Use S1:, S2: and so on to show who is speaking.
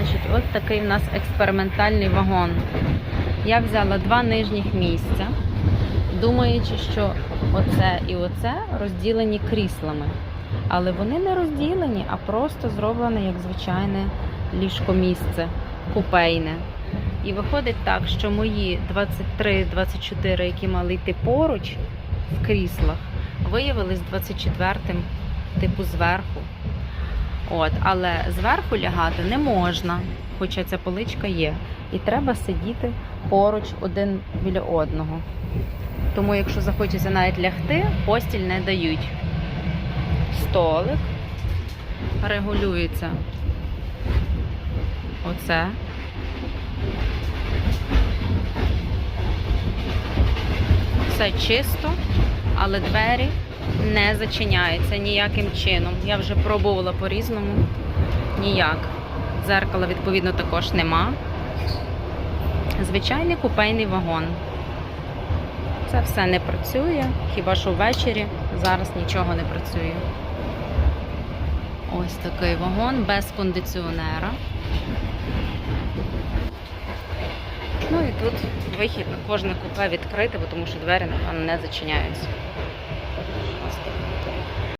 S1: Значить, от такий в нас експериментальний вагон. Я взяла два нижніх місця, думаючи, що оце і оце розділені кріслами. Але вони не розділені, а просто зроблені як звичайне ліжкомісце, купейне. І виходить так, що мої 23-24, які мали йти поруч в кріслах, виявились 24-м, типу зверху. От, але зверху лягати не можна, хоча ця поличка є. І треба сидіти поруч один біля одного. Тому, якщо захочеться навіть лягти, постіль не дають. Столик регулюється. Оце. Все чисто, але двері не зачиняються ніяким чином. Я вже пробувала по-різному. Ніяк. Дзеркала, відповідно, також нема. Звичайний купейний вагон. Це все не працює, хіба що ввечері зараз нічого не працює. Ось такий вагон без кондиціонера. Ну і тут вихід на кожне купе відкрите, тому що двері, не зачиняються.